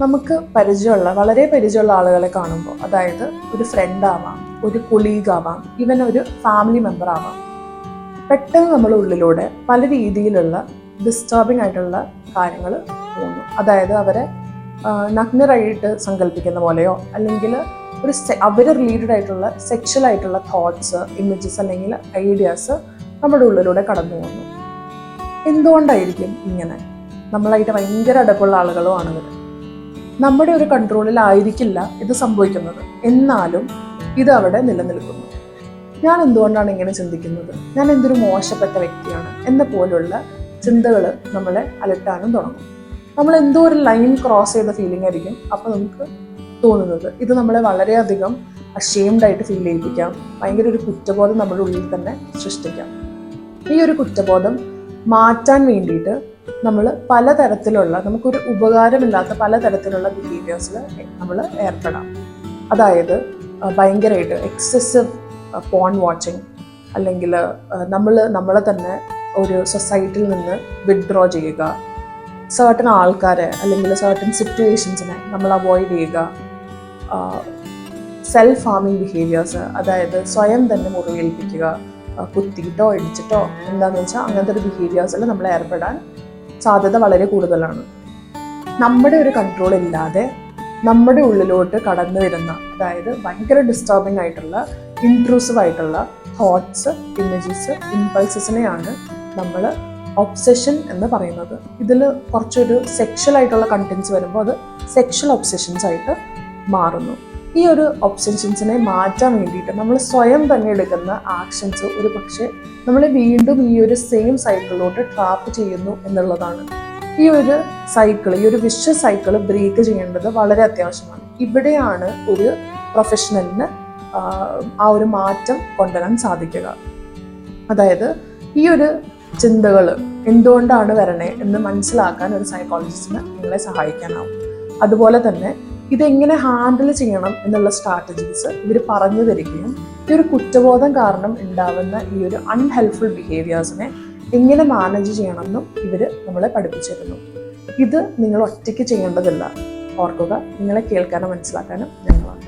നമുക്ക് പരിചയമുള്ള വളരെ പരിചയമുള്ള ആളുകളെ കാണുമ്പോൾ അതായത് ഒരു ഫ്രണ്ട് ആവാം ഒരു കൊളീഗ് ആവാം ഇവൻ ഒരു ഫാമിലി മെമ്പർ ആവാം. പെട്ടെന്ന് നമ്മുടെ ഉള്ളിലൂടെ പല രീതിയിലുള്ള ഡിസ്റ്റർബിംഗ് ആയിട്ടുള്ള കാര്യങ്ങൾ തോന്നും അതായത് അവരെ നഗ്നരായിട്ട് സങ്കല്പിക്കുന്ന പോലെയോ അല്ലെങ്കിൽ ഒരു അവർ റിലേറ്റഡ് ആയിട്ടുള്ള സെക്ഷൽ ആയിട്ടുള്ള തോട്ട്സ് ഇമേജസ് അല്ലെങ്കിൽ ഐഡിയാസ് നമ്മുടെ ഉള്ളിലൂടെ കടന്നു പോകുന്നു. എന്തുകൊണ്ടായിരിക്കും ഇങ്ങനെ? നമ്മളായിട്ട് ഭയങ്കര അടുപ്പുള്ള ആളുകളുമാണ് ഇവർ നമ്മുടെ ഒരു കൺട്രോളിലായിരിക്കില്ല ഇത് സംഭവിക്കുന്നത്. എന്നാലും ഇത് അവിടെ നിലനിൽക്കുന്നു. ഞാൻ എന്തുകൊണ്ടാണ് ഇങ്ങനെ ചിന്തിക്കുന്നത്? ഞാൻ എന്തൊരു മോശപ്പെട്ട വ്യക്തിയാണ് എന്ന പോലുള്ള ചിന്തകൾ നമ്മളെ അലട്ടാനും തുടങ്ങും. നമ്മൾ എന്തോ ഒരു ലൈൻ ക്രോസ് ചെയ്ത ഫീലിംഗ് ആയിരിക്കും അപ്പോൾ നമുക്ക് തോന്നുന്നത്. ഇത് നമ്മളെ വളരെയധികം അഷെയിംഡ് ആയിട്ട് ഫീൽ ചെയ്യിപ്പിക്കാം. ഭയങ്കര ഒരു കുറ്റബോധം നമ്മുടെ ഉള്ളിൽ തന്നെ സൃഷ്ടിക്കാം. ഈ ഒരു കുറ്റബോധം മാറ്റാൻ വേണ്ടിയിട്ട് നമ്മൾ പലതരത്തിലുള്ള നമുക്കൊരു ഉപകാരമില്ലാത്ത പലതരത്തിലുള്ള ബിഹേവിയേഴ്സിൽ നമ്മൾ ഏർപ്പെടാം. അതായത് ഭയങ്കരമായിട്ട് എക്സസീവ് ഫോൺ വാച്ചിങ് അല്ലെങ്കിൽ നമ്മൾ നമ്മളെ തന്നെ ഒരു സൊസൈറ്റിയിൽ നിന്ന് വിഡ്രോ ചെയ്യുക. സർട്ടൺ ആൾക്കാരെ അല്ലെങ്കിൽ സർട്ടൺ സിറ്റുവേഷൻസിനെ നമ്മൾ അവോയ്ഡ് ചെയ്യുക. സെൽഫ് ഹാമിങ് ബിഹേവിയേഴ്സ് അതായത് സ്വയം തന്നെ മുറിവേൽപ്പിക്കുക കുത്തിയിട്ടോ ഇടിച്ചിട്ടോ എന്താണെന്ന് വെച്ചാൽ അങ്ങനത്തെ ഒരു ബിഹേവിയേഴ്സിൽ നമ്മൾ ഏർപ്പെടാൻ സാധ്യത വളരെ കൂടുതലാണ്. നമ്മുടെ ഒരു കൺട്രോൾ ഇല്ലാതെ നമ്മുടെ ഉള്ളിലോട്ട് കടന്നു വരുന്ന അതായത് ഭയങ്കര ഡിസ്റ്റർബിംഗ് ആയിട്ടുള്ള ഇൻട്രൂസീവ് ആയിട്ടുള്ള തോട്ട്സ് ഇമേജസ് ഇമ്പൾസസിനെയാണ് നമ്മൾ ഒബ്സെഷൻ എന്ന് പറയുന്നത്. ഇതിൽ കുറച്ചൊരു സെക്ഷൽ ആയിട്ടുള്ള കണ്ടൻസ് വരുമ്പോൾ അത് സെക്ഷൽ ഒബ്സെഷൻസ് ആയിട്ട് മാറുന്നു. ഈ ഒരു ഒബ്സെഷൻസിനെ മാറ്റാൻ വേണ്ടിയിട്ട് നമ്മൾ സ്വയം തന്നെ എടുക്കുന്ന ആക്ഷൻസ് ഒരു പക്ഷേ നമ്മളെ വീണ്ടും ഈ ഒരു സെയിം സൈക്കിളിലോട്ട് ട്രാപ്പ് ചെയ്യുന്നു എന്നുള്ളതാണ്. ഈ ഒരു സൈക്കിൾ ഈ ഒരു വിശ്വ സൈക്കിൾ ബ്രേക്ക് ചെയ്യേണ്ടത് വളരെ അത്യാവശ്യമാണ്. ഇവിടെയാണ് ഒരു പ്രൊഫഷണലിന് ആ ഒരു മാറ്റം കൊണ്ടുവരാൻ സാധിക്കുക. അതായത് ഈ ഒരു ചിന്തകൾ എന്തുകൊണ്ടാണ് വരണേ എന്ന് മനസ്സിലാക്കാൻ ഒരു സൈക്കോളജിസ്റ്റിന് നിങ്ങളെ സഹായിക്കാനാവും. അതുപോലെ തന്നെ ഇതെങ്ങനെ ഹാൻഡിൽ ചെയ്യണം എന്നുള്ള സ്ട്രാറ്റജീസ് ഇവർ പറഞ്ഞു തരികയും ഈ ഒരു കുറ്റബോധം കാരണം ഉണ്ടാവുന്ന ഈ ഒരു അൺഹെൽപ്ഫുൾ ബിഹേവിയേഴ്സിനെ എങ്ങനെ മാനേജ് ചെയ്യണമെന്നും ഇവർ നമ്മളെ പഠിപ്പിച്ചിരുന്നു. ഇത് നിങ്ങൾ ഒറ്റയ്ക്ക് ചെയ്യേണ്ടതില്ല. ഓർക്കുക നിങ്ങളെ കേൾക്കാനും മനസ്സിലാക്കാനും ഞങ്ങളുണ്ട്.